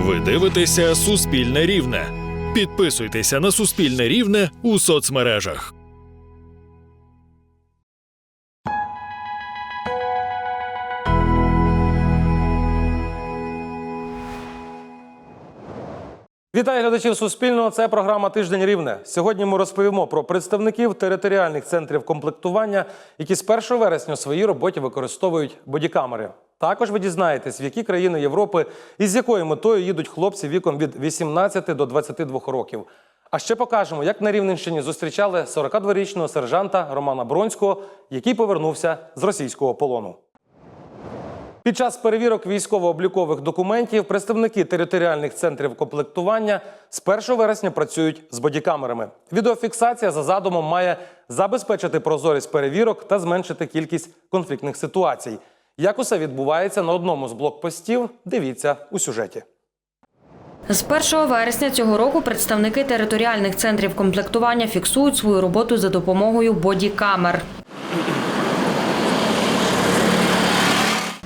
Ви дивитеся Суспільне Рівне. Підписуйтеся на Суспільне Рівне у соцмережах. Вітаю глядачів Суспільного. Це програма Тиждень Рівне. Сьогодні ми розповімо про представників територіальних центрів комплектування, які з 1 вересня у своїй роботі використовують бодікамери. Також ви дізнаєтесь, в які країни Європи і з якою метою їдуть хлопці віком від 18 до 22 років. А ще покажемо, як на Рівненщині зустрічали 42-річного сержанта Романа Бронського, який повернувся з російського полону. Під час перевірок військово-облікових документів представники територіальних центрів комплектування з 1 вересня працюють з бодікамерами. Відеофіксація за задумом має забезпечити прозорість перевірок та зменшити кількість конфліктних ситуацій. Як усе відбувається на одному з блокпостів, дивіться у сюжеті. З 1 вересня цього року представники територіальних центрів комплектування фіксують свою роботу за допомогою бодікамер.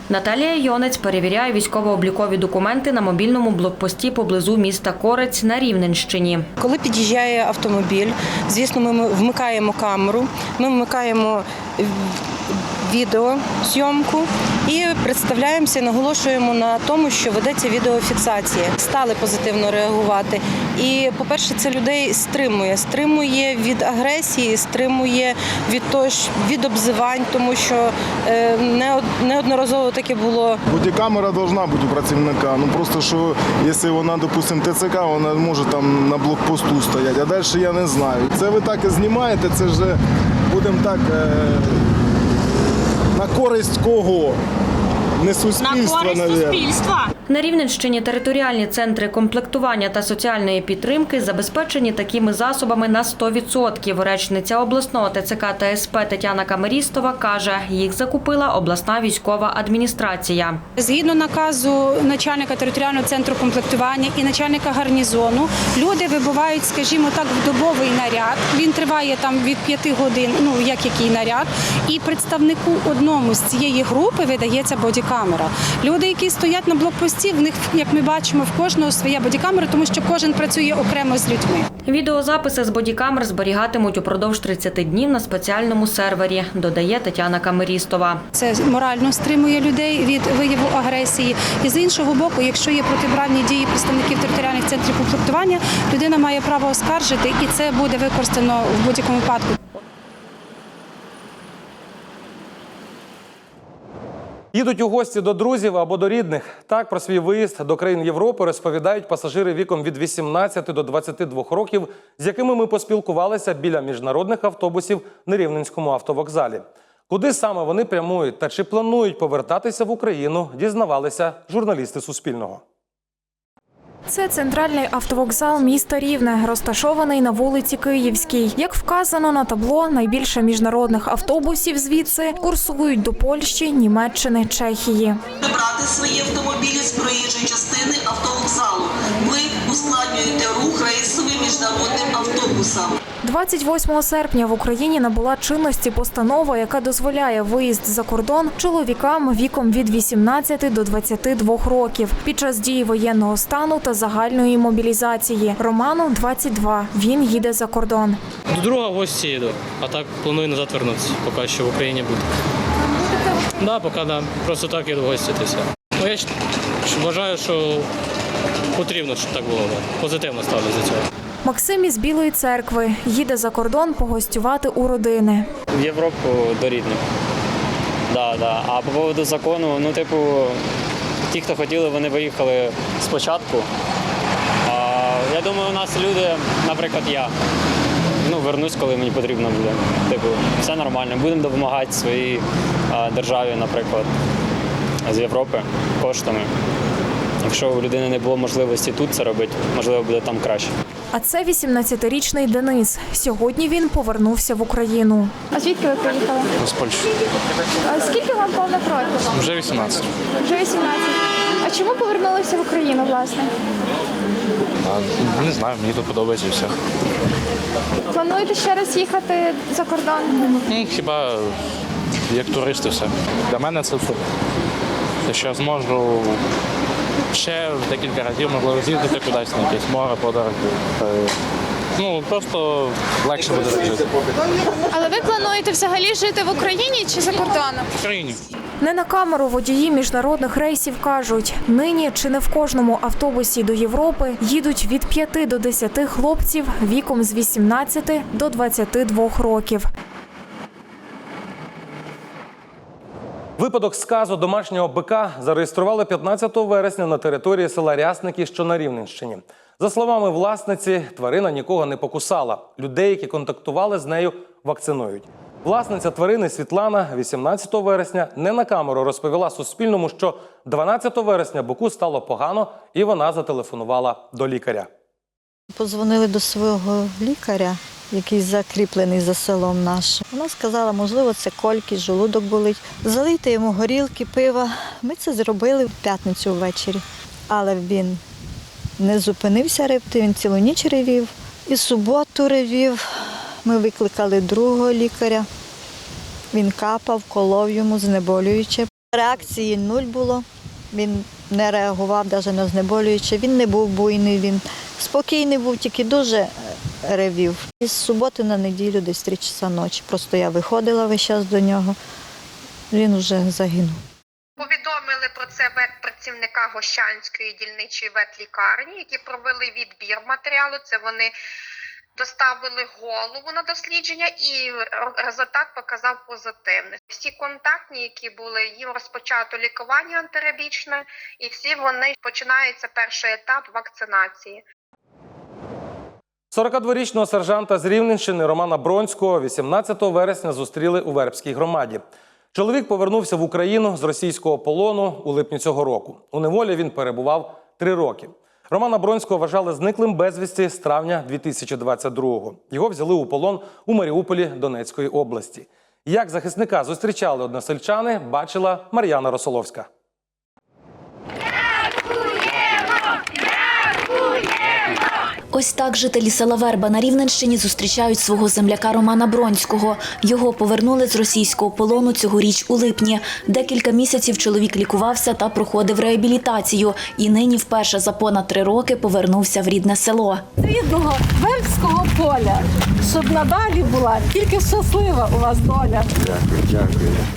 Наталія Йонець перевіряє військово-облікові документи на мобільному блокпості поблизу міста Корець на Рівненщині. Коли під'їжджає автомобіль, звісно, ми вмикаємо камеру, ми вмикаємо е, відеозйомку і представляємося, наголошуємо на тому, що ведеться відеофіксація. Стали позитивно реагувати. І, по-перше, це людей стримує, стримує від агресії, стримує від того, від обзивань, тому що е, неод- неодноразово таке було. Бодікамера должна бути у працівника. Ну просто що, якщо вона, допустим, ТЦК, вона може там на блокпосту стояти, а далі я не знаю. Це ви так і знімаєте, це вже будемо так е, на користь кого? Не суспільства, на користь суспільства. На Рівненщині територіальні центри комплектування та соціальної підтримки забезпечені такими засобами на 100%. Речниця обласного ТЦК та СП Тетяна Камерістова каже, їх закупила обласна військова адміністрація. Згідно наказу начальника територіального центру комплектування і начальника гарнізону, люди вибувають, скажімо так, в добовий наряд. Він триває там від 5 годин, ну як який наряд. І представнику одному з цієї групи видається бодікамера. Люди, які стоять на блокпості, в них, як ми бачимо, в кожного своя бодікамера, тому що кожен працює окремо з людьми. Відеозаписи з бодікамер зберігатимуть упродовж 30 днів на спеціальному сервері, додає Тетяна Камерістова. Це морально стримує людей від вияву агресії. І з іншого боку, якщо є протиправні дії представників територіальних центрів комплектування, людина має право оскаржити, і це буде використано в будь-якому випадку. Їдуть у гості до друзів або до рідних. Так про свій виїзд до країн Європи розповідають пасажири віком від 18 до 22 років, з якими ми поспілкувалися біля міжнародних автобусів на Рівненському автовокзалі. Куди саме вони прямують та чи планують повертатися в Україну, дізнавалися журналісти Суспільного. Це центральний автовокзал міста Рівне, розташований на вулиці Київській. Як вказано на табло, найбільше міжнародних автобусів звідси курсують до Польщі, Німеччини, Чехії. Брати свої автомобілі з проїжджої частини автовокзалу. Ви ускладнюєте рух рейсовим міжнародним автобусам. 28 серпня в Україні набула чинності постанова, яка дозволяє виїзд за кордон чоловікам віком від 18 до 22 років під час дії воєнного стану та загальної мобілізації. Роману 22. Він їде за кордон. До друга в гості їду, а так планую назад вернутися, поки що в Україні. Так, да, поки да. Просто так їду в. Ну, я ж вважаю, що потрібно, щоб так було. Позитивно ставлюсь до цього. Максим із Білої церкви їде за кордон погостювати у родини. В Європу до рідних. Да, да. А по поводу закону, ну, типу, ті, хто хотіли, вони виїхали спочатку. А, я думаю, у нас люди, наприклад, я. Ну, вернусь, коли мені потрібно буде. Типу, все нормально. Будемо допомагати своїй державі, наприклад, з Європи коштами. Якщо у людини не було можливості тут це робити, можливо, буде там краще. А це 18-річний Денис. Сьогодні він повернувся в Україну. А звідки ви приїхали? З Польщі. А скільки вам повних років? Вже 18. Вже 18. А чому повернулися в Україну, власне? не знаю, мені тут подобається і все. Плануєте ще раз їхати за кордон? Ну, хіба як туристи все. Для мене це супер. Якщо я зможу Ще декілька разів могли з'їздити кудись на якесь море, подорожі. Ну, просто легше буде жити. Але ви плануєте взагалі жити в Україні чи за кордоном? В країні. Не на камеру водії міжнародних рейсів кажуть, нині чи не в кожному автобусі до Європи їдуть від 5 до 10 хлопців віком з 18 до 22 років. Випадок сказу домашнього бика зареєстрували 15 вересня на території села Рясники, що на Рівненщині. За словами власниці, тварина нікого не покусала. Людей, які контактували з нею, вакцинують. Власниця тварини Світлана 18 вересня не на камеру розповіла Суспільному, що 12 вересня бику стало погано, і вона зателефонувала до лікаря. Позвонили до свого лікаря, який закріплений за селом нашим. Вона сказала, можливо, це кольки, жолудок болить. Залийте йому горілки, пива. Ми це зробили в п'ятницю ввечері. Але він не зупинився ревти, він цілу ніч ревів. І суботу ревів. Ми викликали другого лікаря. Він капав, колов йому знеболююче. Реакції нуль було. Він не реагував навіть на знеболююче. Він не був буйний, він спокійний був, тільки дуже ревів. Із суботи на неділю, десь три часа ночі. Просто я виходила весь час до нього. Він вже загинув. Повідомили про це ветпрацівника Гощанської дільничої ветлікарні, які провели відбір матеріалу. Це вони доставили голову на дослідження, і результат показав позитивний. Всі контактні, які були, їм розпочато лікування антирабічне, і всі вони починається перший етап вакцинації. 42-річного сержанта з Рівненщини Романа Бронського 18 вересня зустріли у Вербській громаді. Чоловік повернувся в Україну з російського полону у липні цього року. У неволі він перебував три роки. Романа Бронського вважали зниклим безвісті з травня 2022-го. Його взяли у полон у Маріуполі Донецької області. Як захисника зустрічали односельчани, бачила Мар'яна Росоловська. Ось так жителі села Верба на Рівненщині зустрічають свого земляка Романа Бронського. Його повернули з російського полону цьогоріч у липні. Декілька місяців чоловік лікувався та проходив реабілітацію. І нині вперше за понад три роки повернувся в рідне село. рідного вербського поля, щоб надалі була тільки щаслива у вас доля.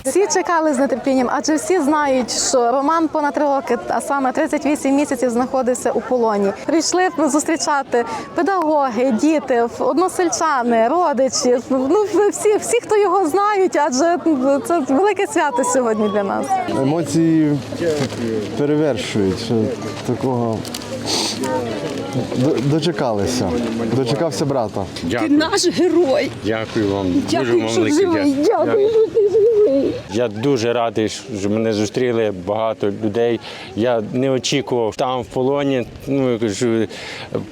Всі чекали з нетерпінням, адже всі знають, що Роман понад три роки, а саме 38 місяців знаходився у полоні. Прийшли зустрічати педагоги, діти, односельчани, родичі. Ну всі, всі, хто його знають, адже це велике свято сьогодні для нас. Емоції перевершують. Такого До- дочекалися. Дочекався брата. Ти наш герой. Дякую вам. Дякую, вам що велике живий. дя- Дякую, що ти живий. Я дуже радий, що мене зустріли багато людей. Я не очікував там в полоні. Ну я кажу,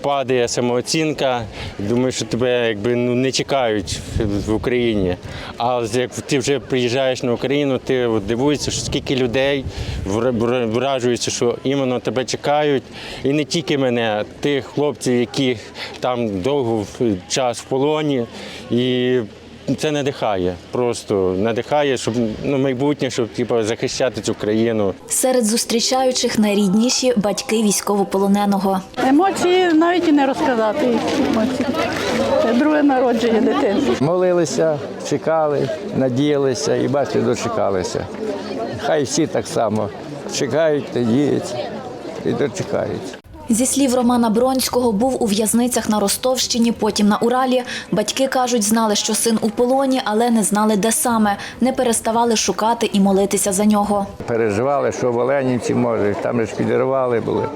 падає самооцінка. Думаю, що тебе якби ну не чекають в Україні. А як ти вже приїжджаєш на Україну, ти от дивуєшся, що скільки людей вра- вра- вражуються, що іменно тебе чекають. І не тільки мене, а тих хлопців, які там довго час в полоні. І це надихає, просто надихає, щоб ну, майбутнє, щоб типу, захищати цю країну. Серед зустрічаючих найрідніші батьки військовополоненого. Емоції навіть і не розказати. емоції. Це друге народження дитини. Молилися, чекали, надіялися і бачите, дочекалися. Хай всі так само чекають, надіються і дочекаються. Зі слів Романа Бронського, був у в'язницях на Ростовщині, потім на Уралі. Батьки кажуть, знали, що син у полоні, але не знали, де саме. Не переставали шукати і молитися за нього. Переживали, що в Оленівці може, там же ж підірвали були.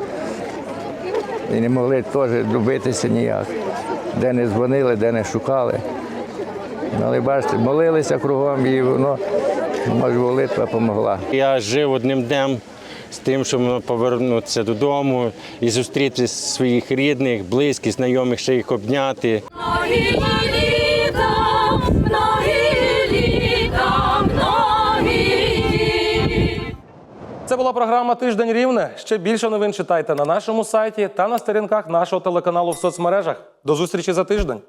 І не могли теж добитися ніяк. Де не дзвонили, де не шукали. Ну, Але бачите, молилися кругом і воно, може, молитва допомогла. Я жив одним днем з тим, щоб повернутися додому і зустріти своїх рідних, близьких, знайомих, ще їх обняти. Це була програма Тиждень Рівне. Ще більше новин читайте на нашому сайті та на сторінках нашого телеканалу в соцмережах. До зустрічі за тиждень.